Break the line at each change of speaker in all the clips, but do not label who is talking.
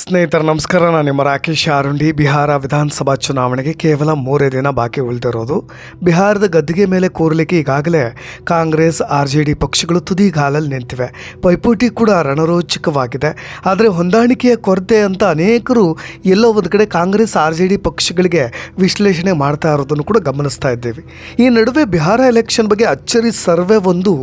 ಸ್ನೇಹಿತರ, ನಮಸ್ಕಾರ. ನಾನು ನಿಮ್ಮ ರಾಕೇಶ್ ಆರುಂಡಿ. ಬಿಹಾರ ವಿಧಾನಸಭಾ ಚುನಾವಣೆಗೆ ಕೇವಲ ಮೂರೇ ದಿನ ಬಾಕಿ ಉಳಿದಿರೋದು. ಬಿಹಾರದ ಗದ್ದಿಗೆ ಮೇಲೆ ಕೂರಲಿಕ್ಕೆ ಈಗಾಗಲೇ ಕಾಂಗ್ರೆಸ್, ಆರ್ ಜೆ ಡಿ ಪಕ್ಷಗಳು ತುದಿಗಾಲಲ್ಲಿ ನಿಂತಿವೆ. ಪೈಪೋಟಿ ಕೂಡ ರಣರೋಚಕವಾಗಿದೆ. ಆದರೆ ಹೊಂದಾಣಿಕೆಯ ಕೊರತೆ ಅಂತ ಅನೇಕರು ಎಲ್ಲೋ ಒಂದು ಕಡೆ ಕಾಂಗ್ರೆಸ್, ಆರ್ ಜೆ ಡಿ ಪಕ್ಷಗಳಿಗೆ ವಿಶ್ಲೇಷಣೆ ಮಾಡ್ತಾ ಇರೋದನ್ನು ಕೂಡ ಗಮನಿಸ್ತಾ ಇದ್ದೇವೆ. ಈ ನಡುವೆ ಬಿಹಾರ ಎಲೆಕ್ಷನ್ ಬಗ್ಗೆ ಅಚ್ಚರಿ ಸರ್ವೆ ಒಂದು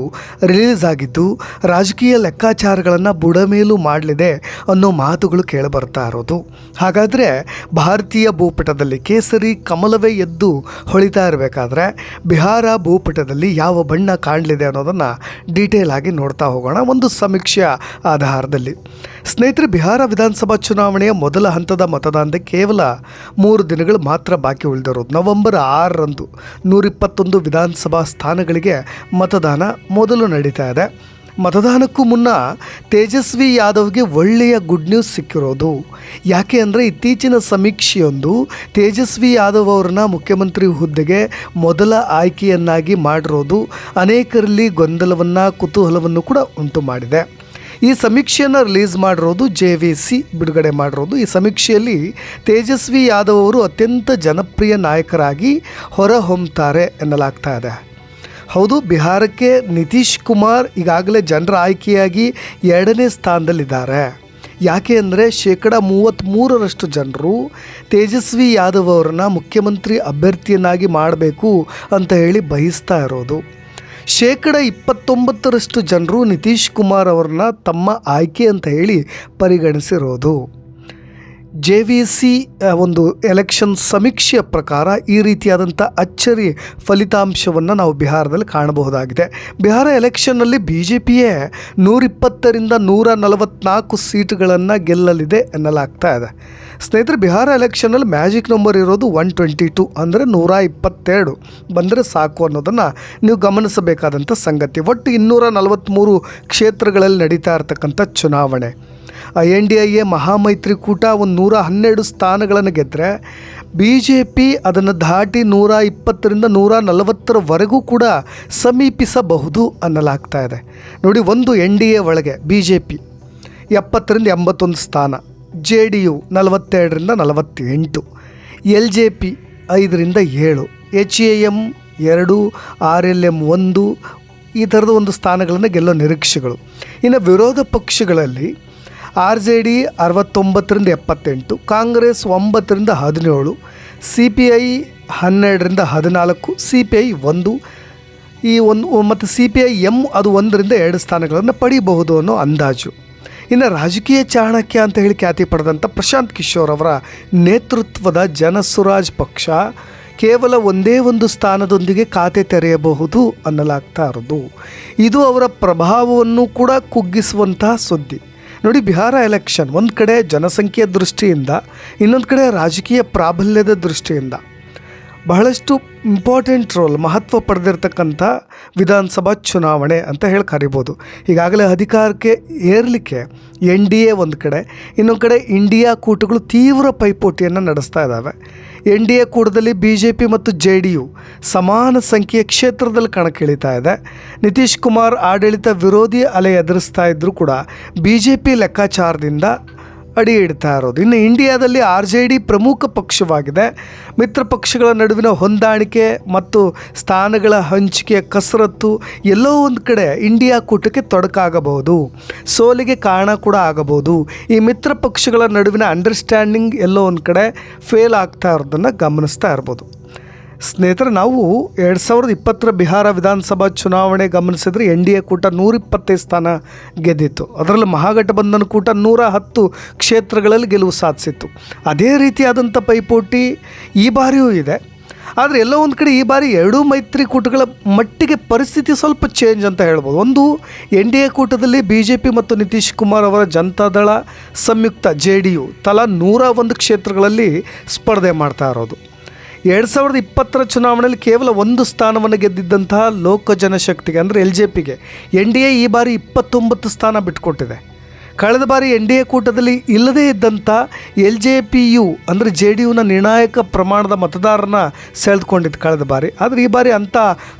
ರಿಲೀಸ್ ಆಗಿದ್ದು, ರಾಜಕೀಯ ಲೆಕ್ಕಾಚಾರಗಳನ್ನು ಬುಡಮೇಲು ಮಾಡಲಿದೆ ಅನ್ನೋ ಮಾತುಗಳು ಕೇಳಿಬರ್ತಾ ಇರೋದು. ಹಾಗಾದರೆ ಭಾರತೀಯ ಭೂಪಟದಲ್ಲಿ ಕೇಸರಿ ಕಮಲವೇ ಎದ್ದು ಹೊಳಿತಾ ಇರಬೇಕಾದ್ರೆ ಬಿಹಾರ ಭೂಪಟದಲ್ಲಿ ಯಾವ ಬಣ್ಣ ಕಾಣಲಿದೆ ಅನ್ನೋದನ್ನು ಡೀಟೇಲ್ ಆಗಿ ನೋಡ್ತಾ ಹೋಗೋಣ. ಒಂದು ಸಮೀಕ್ಷೆಯ ಆಧಾರದಲ್ಲಿ. ಸ್ನೇಹಿತರೆ, ಬಿಹಾರ ವಿಧಾನಸಭಾ ಚುನಾವಣೆಯ ಮೊದಲ ಹಂತದ ಮತದಾನದ ಕೇವಲ ಮೂರು ದಿನಗಳು ಮಾತ್ರ ಬಾಕಿ ಉಳಿದಿರೋದು. ನವೆಂಬರ್ ಆರರಂದು ನೂರಿಪ್ಪತ್ತೊಂದು ವಿಧಾನಸಭಾ ಸ್ಥಾನಗಳಿಗೆ ಮತದಾನ ಮೊದಲು ನಡೀತಾ ಇದೆ. ಮತದಾನಕ್ಕೂ ಮುನ್ನ ತೇಜಸ್ವಿ ಯಾದವ್ಗೆ ಒಳ್ಳೆಯ ಗುಡ್ ನ್ಯೂಸ್ ಸಿಕ್ಕಿರೋದು. ಯಾಕೆ ಅಂದರೆ ಇತ್ತೀಚಿನ ಸಮೀಕ್ಷೆಯೊಂದು ತೇಜಸ್ವಿ ಯಾದವ್ ಅವ್ರನ್ನ ಮುಖ್ಯಮಂತ್ರಿ ಹುದ್ದೆಗೆ ಮೊದಲ ಆಯ್ಕೆಯನ್ನಾಗಿ ಮಾಡಿರೋದು ಅನೇಕರಲ್ಲಿ ಗೊಂದಲವನ್ನು, ಕುತೂಹಲವನ್ನು ಕೂಡ ಉಂಟು ಮಾಡಿದೆ. ಈ ಸಮೀಕ್ಷೆಯನ್ನು ರಿಲೀಸ್ ಮಾಡಿರೋದು ಜೆ ವಿ ಸಿ ಬಿಡುಗಡೆ ಮಾಡಿರೋದು. ಈ ಸಮೀಕ್ಷೆಯಲ್ಲಿ ತೇಜಸ್ವಿ ಯಾದವ್ ಅವರು ಅತ್ಯಂತ ಜನಪ್ರಿಯ ನಾಯಕರಾಗಿ ಹೊರಹೊಮ್ಮುತ್ತಾರೆ ಎನ್ನಲಾಗ್ತಾ ಇದೆ. ಹೌದು, ಬಿಹಾರಕ್ಕೆ ನಿತೀಶ್ ಕುಮಾರ್ ಈಗಾಗಲೇ ಜನರ ಆಯ್ಕೆಯಾಗಿ ಎರಡನೇ ಸ್ಥಾನದಲ್ಲಿದ್ದಾರೆ. ಯಾಕೆ ಅಂದರೆ ಶೇಕಡ ಮೂವತ್ತ್ಮೂರರಷ್ಟು ಜನರು ತೇಜಸ್ವಿ ಯಾದವ್ ಅವರನ್ನ ಮುಖ್ಯಮಂತ್ರಿ ಅಭ್ಯರ್ಥಿಯನ್ನಾಗಿ ಮಾಡಬೇಕು ಅಂತ ಹೇಳಿ ಬಯಸ್ತಾ ಇರೋದು. ಶೇಕಡ ಇಪ್ಪತ್ತೊಂಬತ್ತರಷ್ಟು ಜನರು ನಿತೀಶ್ ಕುಮಾರ್ ಅವ್ರನ್ನ ತಮ್ಮ ಆಯ್ಕೆ ಅಂತ ಹೇಳಿ ಪರಿಗಣಿಸಿರೋದು. ಜೆ ವಿ ಸಿ ಒಂದು ಎಲೆಕ್ಷನ್ ಸಮೀಕ್ಷೆಯ ಪ್ರಕಾರ ಈ ರೀತಿಯಾದಂಥ ಅಚ್ಚರಿ ಫಲಿತಾಂಶವನ್ನು ನಾವು ಬಿಹಾರದಲ್ಲಿ ಕಾಣಬಹುದಾಗಿದೆ. ಬಿಹಾರ ಎಲೆಕ್ಷನ್ನಲ್ಲಿ ಬಿ ಜೆ ಪಿಯೇ ನೂರಿಪ್ಪತ್ತರಿಂದ ನೂರ ನಲವತ್ನಾಲ್ಕು ಸೀಟುಗಳನ್ನು ಗೆಲ್ಲಲಿದೆ ಎನ್ನಲಾಗ್ತಾ ಇದೆ. ಸ್ನೇಹಿತರೆ, ಬಿಹಾರ ಎಲೆಕ್ಷನಲ್ಲಿ ಮ್ಯಾಜಿಕ್ ನಂಬರ್ ಇರೋದು ಒನ್ ಟ್ವೆಂಟಿ ಟು ಅಂದರೆ ನೂರ ಇಪ್ಪತ್ತೆರಡು ಬಂದರೆ ಸಾಕು ಅನ್ನೋದನ್ನು ನೀವು ಗಮನಿಸಬೇಕಾದಂಥ ಸಂಗತಿ. ಒಟ್ಟು ಇನ್ನೂರ ನಲವತ್ತ್ಮೂರು ಕ್ಷೇತ್ರಗಳಲ್ಲಿ ನಡೀತಾ ಇರತಕ್ಕಂಥ ಚುನಾವಣೆ. ಎನ್ ಡಿ ಐ ಎ ಮಹಾಮೈತ್ರಿಕೂಟ ಒಂದು ನೂರ ಹನ್ನೆರಡು ಸ್ಥಾನಗಳನ್ನು ಗೆದ್ದರೆ ಬಿ ಜೆ ಪಿ ಅದನ್ನು ದಾಟಿ ನೂರ ಇಪ್ಪತ್ತರಿಂದ ನೂರ ನಲವತ್ತರವರೆಗೂ ಕೂಡ ಸಮೀಪಿಸಬಹುದು ಅನ್ನಲಾಗ್ತಾ ಇದೆ. ನೋಡಿ, ಒಂದು ಎನ್ ಡಿ ಎ ಒಳಗೆ ಬಿ ಜೆ ಪಿ ಎಪ್ಪತ್ತರಿಂದ ಎಂಬತ್ತೊಂದು ಸ್ಥಾನ ಜೆ ಡಿ ಯು ನಲವತ್ತೆರಡರಿಂದ ನಲವತ್ತೆಂಟು, ಎಲ್ ಜೆ ಪಿ ಐದರಿಂದ ಏಳು, ಎಚ್ ಎ ಎಂ ಎರಡು, ಆರ್ ಎಲ್ ಎಂ ಒಂದು ಈ ಥರದ ಒಂದು ಸ್ಥಾನಗಳನ್ನು ಗೆಲ್ಲೋ ನಿರೀಕ್ಷೆಗಳು. ಇನ್ನು ವಿರೋಧ ಪಕ್ಷಗಳಲ್ಲಿ ಆರ್ ಜೆ ಡಿ ಅರವತ್ತೊಂಬತ್ತರಿಂದ ಎಪ್ಪತ್ತೆಂಟು, ಕಾಂಗ್ರೆಸ್ ಒಂಬತ್ತರಿಂದ ಹದಿನೇಳು ಸಿ ಪಿ ಐ ಹನ್ನೆರಡರಿಂದ ಹದಿನಾಲ್ಕು ಸಿ ಪಿ ಐ ಒಂದು, ಈ ಒಂದು ಮತ್ತು ಸಿ ಪಿ ಐ ಎಂ ಅದು ಒಂದರಿಂದ ಎರಡು ಸ್ಥಾನಗಳನ್ನು ಪಡೀಬಹುದು ಅನ್ನೋ ಅಂದಾಜು. ಇನ್ನು ರಾಜಕೀಯ ಚಾಣಕ್ಯ ಅಂತ ಹೇಳಿ ಖ್ಯಾತಿ ಪಡೆದಂಥ ಪ್ರಶಾಂತ್ ಕಿಶೋರ್ ಅವರ ನೇತೃತ್ವದ ಜನಸುರಾಜ್ ಪಕ್ಷ ಕೇವಲ ಒಂದೇ ಒಂದು ಸ್ಥಾನದೊಂದಿಗೆ ಖಾತೆ ತೆರೆಯಬಹುದು ಅನ್ನಲಾಗ್ತಾ ಇರೋದು. ಇದು ಅವರ ಪ್ರಭಾವವನ್ನು ಕೂಡ ಕುಗ್ಗಿಸುವಂತಹ ಸುದ್ದಿ. ನೋಡಿ ಬಿಹಾರ ಎಲೆಕ್ಷನ್ ಒಂದು ಕಡೆ ಜನಸಂಖ್ಯೆಯ ದೃಷ್ಟಿಯಿಂದ ಇನ್ನೊಂದು ಕಡೆ ರಾಜಕೀಯ ಪ್ರಾಬಲ್ಯದ ದೃಷ್ಟಿಯಿಂದ. ಬಹಳಷ್ಟು ಇಂಪಾರ್ಟೆಂಟ್ ರೋಲ್ ಮಹತ್ವ ಪಡೆದಿರ್ತಕ್ಕಂಥ ವಿಧಾನಸಭಾ ಚುನಾವಣೆ ಅಂತ ಹೇಳಿ ಕರಿಬೋದು. ಈಗಾಗಲೇ ಅಧಿಕಾರಕ್ಕೆ ಏರಲಿಕ್ಕೆ ಎನ್ ಡಿ ಎ ಒಂದು ಕಡೆ, ಇನ್ನೊಂದು ಕಡೆ ಇಂಡಿಯಾ ಕೂಟಗಳು ತೀವ್ರ ಪೈಪೋಟಿಯನ್ನು ನಡೆಸ್ತಾ ಇದ್ದಾವೆ ಎನ್ ಡಿ ಎ ಕೂಟದಲ್ಲಿ ಬಿ ಜೆ ಪಿ ಮತ್ತು ಜೆ ಡಿ ಯು ಸಮಾನ ಸಂಖ್ಯೆಯ ಕ್ಷೇತ್ರದಲ್ಲಿ ಕಣಕ್ಕಿಳಿತಾ ಇದೆ. ನಿತೀಶ್ ಕುಮಾರ್ ಆಡಳಿತ ವಿರೋಧಿ ಅಲೆ ಎದುರಿಸ್ತಾ ಇದ್ದರೂ ಕೂಡ ಬಿ ಜೆ ಪಿ ಲೆಕ್ಕಾಚಾರದಿಂದ ಅಡಿ ಇಡ್ತಾ ಇರೋದು. ಇನ್ನು ಇಂಡಿಯಾದಲ್ಲಿ ಆರ್ ಜೆ ಡಿ ಪ್ರಮುಖ ಪಕ್ಷವಾಗಿದೆ. ಮಿತ್ರ ಪಕ್ಷಗಳ ನಡುವಿನ ಹೊಂದಾಣಿಕೆ ಮತ್ತು ಸ್ಥಾನಗಳ ಹಂಚಿಕೆಯ ಕಸರತ್ತು ಎಲ್ಲೋ ಒಂದು ಕಡೆ ಇಂಡಿಯಾ ಕೂಟಕ್ಕೆ ತೊಡಕಾಗಬಹುದು. ಸೋಲಿಗೆ ಕಾರಣ ಕೂಡ ಆಗಬಹುದು. ಈ ಮಿತ್ರ ಪಕ್ಷಗಳ ನಡುವಿನ ಅಂಡರ್ಸ್ಟ್ಯಾಂಡಿಂಗ್ ಎಲ್ಲೋ ಒಂದು ಕಡೆ ಫೇಲ್ ಆಗ್ತಾ ಇರೋದನ್ನು ಗಮನಿಸ್ತಾ ಇರ್ಬೋದು. ಸ್ನೇಹಿತರೆ, ನಾವು ಎರಡು ಸಾವಿರದ ಇಪ್ಪತ್ತರ ಬಿಹಾರ ವಿಧಾನಸಭಾ ಚುನಾವಣೆ ಗಮನಿಸಿದ್ರೆ ಎನ್ ಡಿ ಎ ಕೂಟ ನೂರಿಪ್ಪತ್ತೈದು ಸ್ಥಾನ ಗೆದ್ದಿತ್ತು. ಅದರಲ್ಲಿ ಮಹಾಗಠಬಂಧನ ಕೂಟ ನೂರ ಹತ್ತು ಕ್ಷೇತ್ರಗಳಲ್ಲಿ ಗೆಲುವು ಸಾಧಿಸಿತ್ತು. ಅದೇ ರೀತಿಯಾದಂಥ ಪೈಪೋಟಿ ಈ ಬಾರಿಯೂ ಇದೆ. ಆದರೆ ಎಲ್ಲೋ ಒಂದು ಕಡೆ ಈ ಬಾರಿ ಎರಡೂ ಮೈತ್ರಿಕೂಟಗಳ ಮಟ್ಟಿಗೆ ಪರಿಸ್ಥಿತಿ ಸ್ವಲ್ಪ ಚೇಂಜ್ ಅಂತ ಹೇಳ್ಬೋದು. ಒಂದು, ಎನ್ ಡಿ ಎ ಕೂಟದಲ್ಲಿ ಬಿ ಜೆ ಪಿ ಮತ್ತು ನಿತೀಶ್ ಕುಮಾರ್ ಅವರ ಜನತಾದಳ ಸಂಯುಕ್ತ ಜೆ ಡಿ ಯು ತಲಾ ನೂರ ಒಂದು ಕ್ಷೇತ್ರಗಳಲ್ಲಿ ಸ್ಪರ್ಧೆ ಮಾಡ್ತಾ ಇರೋದು. ಎರಡು ಸಾವಿರದ ಇಪ್ಪತ್ತರ ಚುನಾವಣೆಯಲ್ಲಿ ಕೇವಲ ಒಂದು ಸ್ಥಾನವನ್ನು ಗೆದ್ದಿದ್ದಂತಹ ಲೋಕ ಜನಶಕ್ತಿಗೆ, ಅಂದರೆ ಎಲ್ ಜೆ ಪಿಗೆ, ಎನ್ ಡಿ ಎ ಈ ಬಾರಿ ಇಪ್ಪತ್ತೊಂಬತ್ತು ಸ್ಥಾನ ಬಿಟ್ಟುಕೊಟ್ಟಿದೆ ಕಳೆದ ಬಾರಿ ಎನ್ ಡಿ ಎ ಕೂಟದಲ್ಲಿ ಇಲ್ಲದೇ ಇದ್ದಂಥ ಎಲ್ ಜೆ ಪಿ ಯು, ಅಂದರೆ ಜೆ ಡಿ ಯುನ ನಿರ್ಣಾಯಕ ಪ್ರಮಾಣದ ಮತದಾರನ ಸೆಳೆದುಕೊಂಡಿತ್ತು ಕಳೆದ ಬಾರಿ. ಆದರೆ ಈ ಬಾರಿ ಅಂಥ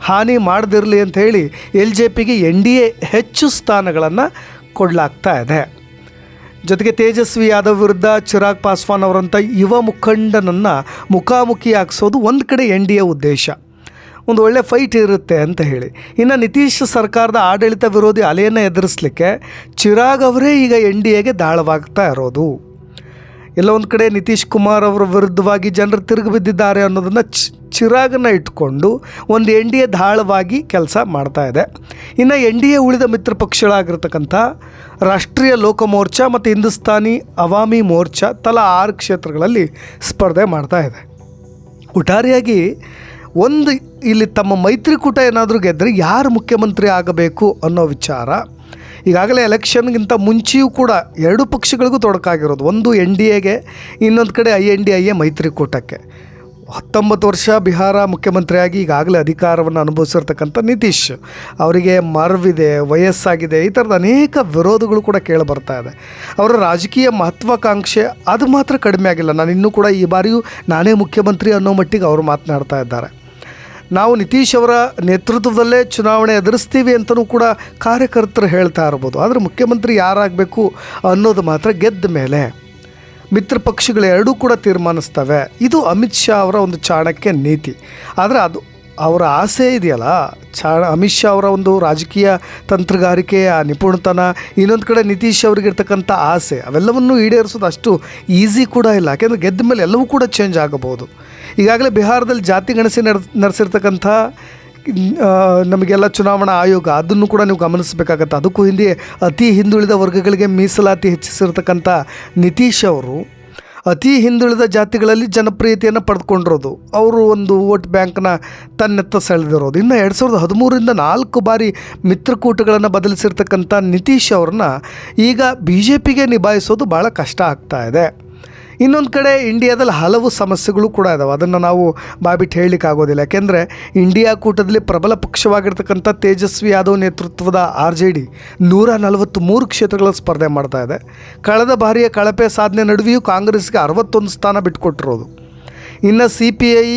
ಹಾನಿ ಮಾಡದಿರಲಿ ಅಂತ ಹೇಳಿ ಎಲ್ ಜೆ ಪಿಗೆ ಎನ್ ಡಿ ಎ ಹೆಚ್ಚು ಸ್ಥಾನಗಳನ್ನು ಕೊಡಲಾಗ್ತಾ ಇದೆ. ಜೊತೆಗೆ ತೇಜಸ್ವಿ ಯಾದವ್ ವಿರುದ್ಧ ಚಿರಾಗ್ ಪಾಸ್ವಾನ್ ಅವರಂಥ ಯುವ ಮುಖಂಡನನ್ನು ಮುಖಾಮುಖಿ ಹಾಕ್ಸೋದು ಒಂದು ಕಡೆ ಎನ್ ಡಿ ಎ ಉದ್ದೇಶ. ಒಂದು ಒಳ್ಳೆ ಫೈಟ್ ಇರುತ್ತೆ ಅಂತ ಹೇಳಿ. ಇನ್ನು ನಿತೀಶ್ ಸರ್ಕಾರದ ಆಡಳಿತ ವಿರೋಧಿ ಅಲೆಯನ್ನು ಎದುರಿಸಲಿಕ್ಕೆ ಚಿರಾಗ್ ಅವರೇ ಈಗ ಎನ್ ಡಿ ಎಗೆ ದಾಳವಾಗ್ತಾ ಇರೋದು. ಎಲ್ಲ ಒಂದು ಕಡೆ ನಿತೀಶ್ ಕುಮಾರ್ ಅವರ ವಿರುದ್ಧವಾಗಿ ಜನರು ತಿರುಗಿ ಬಿದ್ದಿದ್ದಾರೆ ಅನ್ನೋದನ್ನು ಚಿರಾಗನ್ನು ಇಟ್ಕೊಂಡು ಒಂದು ಎನ್ ಡಿ ಎ ದಾಳವಾಗಿ ಕೆಲಸ ಮಾಡ್ತಾ ಇದೆ. ಇನ್ನು ಎನ್ ಡಿ ಎ ಉಳಿದ ಮಿತ್ರ ಪಕ್ಷಗಳಾಗಿರ್ತಕ್ಕಂಥ ರಾಷ್ಟ್ರೀಯ ಲೋಕ ಮೋರ್ಚಾ ಮತ್ತು ಹಿಂದೂಸ್ತಾನಿ ಅವಾಮಿ ಮೋರ್ಚಾ ತಲಾ ಆರು ಕ್ಷೇತ್ರಗಳಲ್ಲಿ ಸ್ಪರ್ಧೆ ಮಾಡ್ತಾ ಇದೆ. ಒಟ್ಟಾರೆಯಾಗಿ ಒಂದು ಇಲ್ಲಿ ತಮ್ಮ ಮೈತ್ರಿಕೂಟ ಏನಾದರೂ ಗೆದ್ದರೆ ಯಾರು ಮುಖ್ಯಮಂತ್ರಿ ಆಗಬೇಕು ಅನ್ನೋ ವಿಚಾರ ಈಗಾಗಲೇ ಎಲೆಕ್ಷನ್ಗಿಂತ ಮುಂಚೆಯೂ ಕೂಡ ಎರಡು ಪಕ್ಷಗಳಿಗೂ ತೊಡಕಾಗಿರೋದು. ಒಂದು ಎನ್ ಡಿ ಎಗೆ, ಇನ್ನೊಂದು ಕಡೆ I N D I A ಮೈತ್ರಿಕೂಟಕ್ಕೆ. ಹತ್ತೊಂಬತ್ತು ವರ್ಷ ಬಿಹಾರ ಮುಖ್ಯಮಂತ್ರಿಯಾಗಿ ಈಗಾಗಲೇ ಅಧಿಕಾರವನ್ನು ಅನುಭವಿಸಿರ್ತಕ್ಕಂಥ ನಿತೀಶ್. ಅವರಿಗೆ ಮರವಿದೆ, ವಯಸ್ಸಾಗಿದೆ, ಈ ಥರದ ಅನೇಕ ವಿರೋಧಗಳು ಕೂಡ ಕೇಳಿ ಬರ್ತಾ ಇದೆ. ಅವರ ರಾಜಕೀಯ ಮಹತ್ವಾಕಾಂಕ್ಷೆ ಅದು ಮಾತ್ರ ಕಡಿಮೆ ಆಗಿಲ್ಲ. ನಾನು ಇನ್ನೂ ಕೂಡ ಈ ಬಾರಿಯೂ ನಾನೇ ಮುಖ್ಯಮಂತ್ರಿ ಅನ್ನೋ ಮಟ್ಟಿಗೆ ಅವರು ಮಾತನಾಡ್ತಾ ಇದ್ದಾರೆ. ನಾವು ನಿತೀಶ್ ಅವರ ನೇತೃತ್ವದಲ್ಲೇ ಚುನಾವಣೆ ಎದುರಿಸ್ತೀವಿ ಅಂತಲೂ ಕೂಡ ಕಾರ್ಯಕರ್ತರು ಹೇಳ್ತಾ ಇರ್ಬೋದು. ಆದರೆ ಮುಖ್ಯಮಂತ್ರಿ ಯಾರಾಗಬೇಕು ಅನ್ನೋದು ಮಾತ್ರ ಗೆದ್ದ ಮೇಲೆ ಮಿತ್ರ ಪಕ್ಷಗಳೆರಡೂ ಕೂಡ ತೀರ್ಮಾನಿಸ್ತವೆ. ಇದು ಅಮಿತ್ ಶಾ ಅವರ ಒಂದು ಚಾಣಕ್ಯ ನೀತಿ. ಆದರೆ ಅದು ಅವರ ಆಸೆ ಇದೆಯಲ್ಲ? ಚಾ ಅಮಿತ್ ಶಾ ಅವರ ಒಂದು ರಾಜಕೀಯ ತಂತ್ರಗಾರಿಕೆ, ಆ ನಿಪುಣತನ, ಇನ್ನೊಂದು ಕಡೆ ನಿತೀಶ್ ಅವರಿಗಿರ್ತಕ್ಕಂಥ ಆಸೆ, ಅವೆಲ್ಲವನ್ನು ಈಡೇರಿಸೋದು ಅಷ್ಟು ಈಸಿ ಕೂಡ ಇಲ್ಲ. ಯಾಕೆಂದರೆ ಗೆದ್ದ ಮೇಲೆ ಎಲ್ಲವೂ ಕೂಡ ಚೇಂಜ್ ಆಗಬಹುದು. ಈಗಾಗಲೇ ಬಿಹಾರದಲ್ಲಿ ಜಾತಿ ಗಣಸಿ ನಡ್ ನಡೆಸಿರ್ತಕ್ಕಂಥ ನಮಗೆಲ್ಲ ಚುನಾವಣಾ ಆಯೋಗ, ಅದನ್ನು ಕೂಡ ನೀವು ಗಮನಿಸಬೇಕಾಗತ್ತೆ. ಅದಕ್ಕೂ ಹಿಂದೆ ಅತಿ ಹಿಂದುಳಿದ ವರ್ಗಗಳಿಗೆ ಮೀಸಲಾತಿ ಹೆಚ್ಚಿಸಿರ್ತಕ್ಕಂಥ ನಿತೀಶ್ ಅವರು ಅತಿ ಹಿಂದುಳಿದ ಜಾತಿಗಳಲ್ಲಿ ಜನಪ್ರಿಯತೆಯನ್ನು ಪಡೆದುಕೊಂಡಿರೋದು. ಅವರು ಒಂದು ವೋಟ್ ಬ್ಯಾಂಕ್ನ ತನ್ನೆತ್ತ ಸೆಳೆದಿರೋದು. ಇನ್ನು ಎರಡು ಸಾವಿರದ ಹದಿಮೂರರಿಂದ ನಾಲ್ಕು ಬಾರಿ ಮಿತ್ರಕೂಟಗಳನ್ನು ಬದಲಿಸಿರ್ತಕ್ಕಂಥ ನಿತೀಶ್ ಅವ್ರನ್ನ ಈಗ ಬಿ ಜೆ ಪಿಗೆ ನಿಭಾಯಿಸೋದು ಭಾಳ ಕಷ್ಟ ಆಗ್ತಾ ಇದೆ. ಇನ್ನೊಂದು ಕಡೆ ಇಂಡಿಯಾದಲ್ಲಿ ಹಲವು ಸಮಸ್ಯೆಗಳು ಕೂಡ ಇದಾವೆ. ಅದನ್ನು ನಾವು ಬಾಬಿಟ್ಟು ಹೇಳಲಿಕ್ಕೆ ಆಗೋದಿಲ್ಲ. ಯಾಕೆಂದರೆ ಇಂಡಿಯಾ ಕೂಟದಲ್ಲಿ ಪ್ರಬಲ ಪಕ್ಷವಾಗಿರ್ತಕ್ಕಂಥ ತೇಜಸ್ವಿ ಯಾದವ್ ನೇತೃತ್ವದ ಆರ್ ಜೆ ಡಿ ನೂರ ನಲವತ್ತ್ಮೂರು ಕ್ಷೇತ್ರಗಳ ಸ್ಪರ್ಧೆ ಮಾಡ್ತಾ ಇದೆ. ಕಳೆದ ಬಾರಿಯ ಕಳಪೆ ಸಾಧನೆ ನಡುವೆಯೂ ಕಾಂಗ್ರೆಸ್ಗೆ ಅರವತ್ತೊಂದು ಸ್ಥಾನ ಬಿಟ್ಟುಕೊಟ್ಟಿರೋದು ಇನ್ನು C P I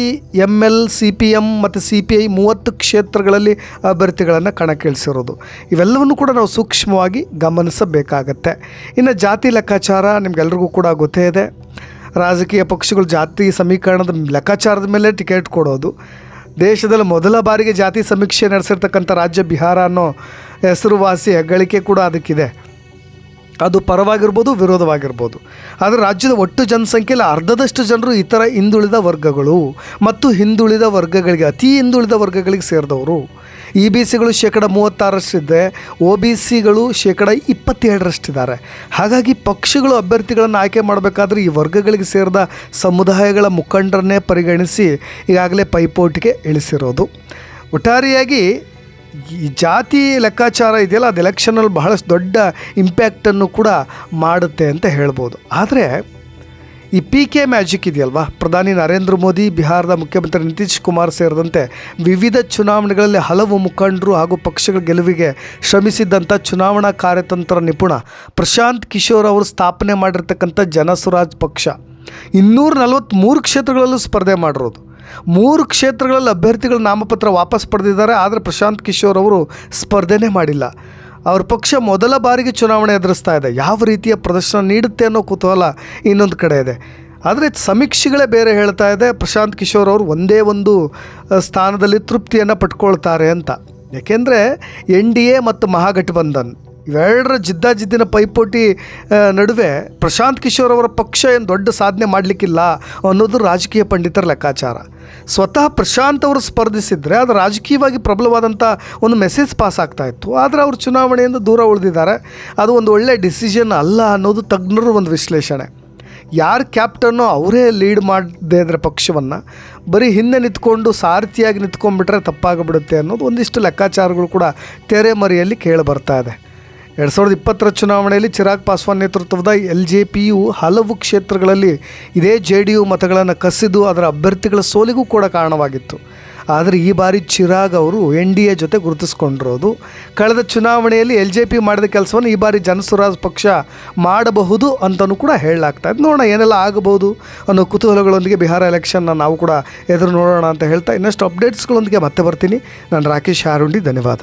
M L, C P M ಮತ್ತು ಸಿ ಪಿ ಐ ಮೂವತ್ತು ಕ್ಷೇತ್ರಗಳಲ್ಲಿ ಅಭ್ಯರ್ಥಿಗಳನ್ನು ಕಣಕ್ಕಿಳಿಸಿರೋದು. ಇವೆಲ್ಲವನ್ನು ಕೂಡ ನಾವು ಸೂಕ್ಷ್ಮವಾಗಿ ಗಮನಿಸಬೇಕಾಗತ್ತೆ. ಇನ್ನು ಜಾತಿ ಲೆಕ್ಕಾಚಾರ ನಿಮಗೆಲ್ರಿಗೂ ಕೂಡ ಗೊತ್ತೇ ಇದೆ. ರಾಜಕೀಯ ಪಕ್ಷಗಳು ಜಾತಿ ಸಮೀಕರಣದ ಲೆಕ್ಕಾಚಾರದ ಮೇಲೆ ಟಿಕೆಟ್ ಕೊಡೋದು. ದೇಶದಲ್ಲಿ ಮೊದಲ ಬಾರಿಗೆ ಜಾತಿ ಸಮೀಕ್ಷೆ ನಡೆಸಿರ್ತಕ್ಕಂಥ ರಾಜ್ಯ ಬಿಹಾರ ಅನ್ನೋ ಹೆಸರುವಾಸಿ ಹೆಗ್ಗಳಿಕೆ ಕೂಡ ಅದಕ್ಕಿದೆ. ಅದು ಪರವಾಗಿರ್ಬೋದು, ವಿರೋಧವಾಗಿರ್ಬೋದು. ಆದರೆ ರಾಜ್ಯದ ಒಟ್ಟು ಜನಸಂಖ್ಯೆಯಲ್ಲಿ ಅರ್ಧದಷ್ಟು ಜನರು ಇತರ ಹಿಂದುಳಿದ ವರ್ಗಗಳು. ಮತ್ತು ಹಿಂದುಳಿದ ವರ್ಗಗಳಿಗೆ, ಅತಿ ಹಿಂದುಳಿದ ವರ್ಗಗಳಿಗೆ ಸೇರಿದವರು. ಇ ಬಿ ಸಿಗಳು ಶೇಕಡ ಮೂವತ್ತಾರರಷ್ಟಿದೆ, ಒ ಬಿ ಸಿಗಳು ಶೇಕಡ ಇಪ್ಪತ್ತೇಳರಷ್ಟಿದ್ದಾರೆ. ಹಾಗಾಗಿ ಪಕ್ಷಗಳು ಅಭ್ಯರ್ಥಿಗಳನ್ನು ಆಯ್ಕೆ ಮಾಡಬೇಕಾದ್ರೆ ಈ ವರ್ಗಗಳಿಗೆ ಸೇರಿದ ಸಮುದಾಯಗಳ ಮುಖಂಡರನ್ನೇ ಪರಿಗಣಿಸಿ ಈಗಾಗಲೇ ಪೈಪೋಟಿಗೆ ಇಳಿಸಿರೋದು. ಒಟ್ಟಾರೆಯಾಗಿ ಈ ಜಾತಿ ಲೆಕ್ಕಾಚಾರ ಇದೆಯಲ್ಲ, ಅದು ಎಲೆಕ್ಷನಲ್ಲಿ ಬಹಳಷ್ಟು ದೊಡ್ಡ ಇಂಪ್ಯಾಕ್ಟನ್ನು ಕೂಡ ಮಾಡುತ್ತೆ ಅಂತ ಹೇಳ್ಬೋದು. ಆದರೆ ಈ ಪಿ ಕೆ ಮ್ಯಾಜಿಕ್ ಇದೆಯಲ್ವಾ? ಪ್ರಧಾನಿ ನರೇಂದ್ರ ಮೋದಿ, ಬಿಹಾರದ ಮುಖ್ಯಮಂತ್ರಿ ನಿತೀಶ್ ಕುಮಾರ್ ಸೇರಿದಂತೆ ವಿವಿಧ ಚುನಾವಣೆಗಳಲ್ಲಿ ಹಲವು ಮುಖಂಡರು ಹಾಗೂ ಪಕ್ಷಗಳ ಗೆಲುವಿಗೆ ಶ್ರಮಿಸಿದ್ದಂಥ ಚುನಾವಣಾ ಕಾರ್ಯತಂತ್ರ ನಿಪುಣ ಪ್ರಶಾಂತ್ ಕಿಶೋರ್ ಅವರು ಸ್ಥಾಪನೆ ಮಾಡಿರ್ತಕ್ಕಂಥ ಜನಸುರಾಜ್ ಪಕ್ಷ. ಇನ್ನೂರ ನಲವತ್ತ್ಮೂರು ಕ್ಷೇತ್ರಗಳಲ್ಲೂ ಸ್ಪರ್ಧೆ ಮಾಡಿರೋದು. ಮೂರು ಕ್ಷೇತ್ರಗಳಲ್ಲಿ ಅಭ್ಯರ್ಥಿಗಳ ನಾಮಪತ್ರ ವಾಪಸ್ ಪಡೆದಿದ್ದಾರೆ, ಆದರೆ ಪ್ರಶಾಂತ್ ಕಿಶೋರ್ ಅವರು ಸ್ಪರ್ಧೆನೇ ಮಾಡಿಲ್ಲ. ಅವ್ರ ಪಕ್ಷ ಮೊದಲ ಬಾರಿಗೆ ಚುನಾವಣೆ ಎದುರಿಸ್ತಾ ಇದೆ. ಯಾವ ರೀತಿಯ ಪ್ರದರ್ಶನ ನೀಡುತ್ತೆ ಅನ್ನೋ ಕುತೂಹಲ ಇನ್ನೊಂದು ಕಡೆ ಇದೆ. ಆದರೆ ಸಮೀಕ್ಷೆಗಳೇ ಬೇರೆ ಹೇಳ್ತಾ ಇದೆ. ಪ್ರಶಾಂತ್ ಕಿಶೋರ್ ಅವರು ಒಂದೇ ಒಂದು ಸ್ಥಾನದಲ್ಲಿ ತೃಪ್ತಿಯನ್ನು ಪಟ್ಕೊಳ್ತಾರೆ ಅಂತ. ಯಾಕೆಂದರೆ ಎನ್ ಡಿ ಎ ಮತ್ತು ಮಹಾಗಠಬಂಧನ್ ಇವೆರಡರ ಜಿದ್ದಾಜಿದ್ದಿನ ಪೈಪೋಟಿ ನಡುವೆ ಪ್ರಶಾಂತ್ ಕಿಶೋರ್ ಅವರ ಪಕ್ಷ ಏನು ದೊಡ್ಡ ಸಾಧನೆ ಮಾಡಲಿಕ್ಕಿಲ್ಲ ಅನ್ನೋದು ರಾಜಕೀಯ ಪಂಡಿತರ ಲೆಕ್ಕಾಚಾರ. ಸ್ವತಃ ಪ್ರಶಾಂತ್ ಅವರು ಸ್ಪರ್ಧಿಸಿದರೆ ಅದು ರಾಜಕೀಯವಾಗಿ ಪ್ರಬಲವಾದಂಥ ಒಂದು ಮೆಸೇಜ್ ಪಾಸ್ ಆಗ್ತಾ ಇತ್ತು. ಆದರೆ ಅವರು ಚುನಾವಣೆಯಿಂದ ದೂರ ಉಳಿದಿದ್ದಾರೆ. ಅದು ಒಂದು ಒಳ್ಳೆಯ ಡಿಸಿಷನ್ ಅಲ್ಲ ಅನ್ನೋದು ತಜ್ಞರ ಒಂದು ವಿಶ್ಲೇಷಣೆ. ಯಾರು ಕ್ಯಾಪ್ಟನ್ನು ಅವರೇ ಲೀಡ್ ಮಾಡದೇ ಇದ್ದರೆ ಪಕ್ಷವನ್ನು. ಬರೀ ಹಿಂದೆ ನಿಂತ್ಕೊಂಡು ಸಾರಥಿಯಾಗಿ ನಿಂತ್ಕೊಂಡ್ಬಿಟ್ರೆ ತಪ್ಪಾಗಿಬಿಡುತ್ತೆ ಅನ್ನೋದು ಒಂದಿಷ್ಟು ಲೆಕ್ಕಾಚಾರಗಳು ಕೂಡ ತೆರೆಮರೆಯಲ್ಲಿ ಕೇಳಿ ಬರ್ತಾ ಇದೆ. ಎರಡು ಸಾವಿರದ ಇಪ್ಪತ್ತರ ಚುನಾವಣೆಯಲ್ಲಿ ಚಿರಾಗ್ ಪಾಸ್ವಾನ್ ನೇತೃತ್ವದ ಎಲ್ ಜೆ ಪಿಯು ಹಲವು ಕ್ಷೇತ್ರಗಳಲ್ಲಿ ಇದೇ ಜೆ ಡಿ ಯು ಮತಗಳನ್ನು ಕಸಿದು ಅದರ ಅಭ್ಯರ್ಥಿಗಳ ಸೋಲಿಗೂ ಕೂಡ ಕಾರಣವಾಗಿತ್ತು. ಆದರೆ ಈ ಬಾರಿ ಚಿರಾಗ್ ಅವರು ಎನ್ ಡಿ ಎ ಜೊತೆ ಗುರುತಿಸ್ಕೊಂಡಿರೋದು. ಕಳೆದ ಚುನಾವಣೆಯಲ್ಲಿ ಎಲ್ ಜೆ ಪಿ ಮಾಡಿದ ಕೆಲಸವನ್ನು ಈ ಬಾರಿ ಜನಸುರಾಜ್ ಪಕ್ಷ ಮಾಡಬಹುದು ಅಂತಲೂ ಕೂಡ ಹೇಳಲಾಗ್ತಾ ಇದೆ ನೋಡೋಣ ಏನೆಲ್ಲ ಆಗಬಹುದು ಅನ್ನೋ ಕುತೂಹಲಗಳೊಂದಿಗೆ ಬಿಹಾರ ಎಲೆಕ್ಷನ್ನ ನಾವು ಕೂಡ ಎದುರು ನೋಡೋಣ ಅಂತ ಹೇಳ್ತಾ ಇನ್ನಷ್ಟು ಅಪ್ಡೇಟ್ಸ್ಗಳೊಂದಿಗೆ ಮತ್ತೆ ಬರ್ತೀನಿ. ನಾನು ರಾಕೇಶ್ ಹಾರುಂಡಿ, ಧನ್ಯವಾದ.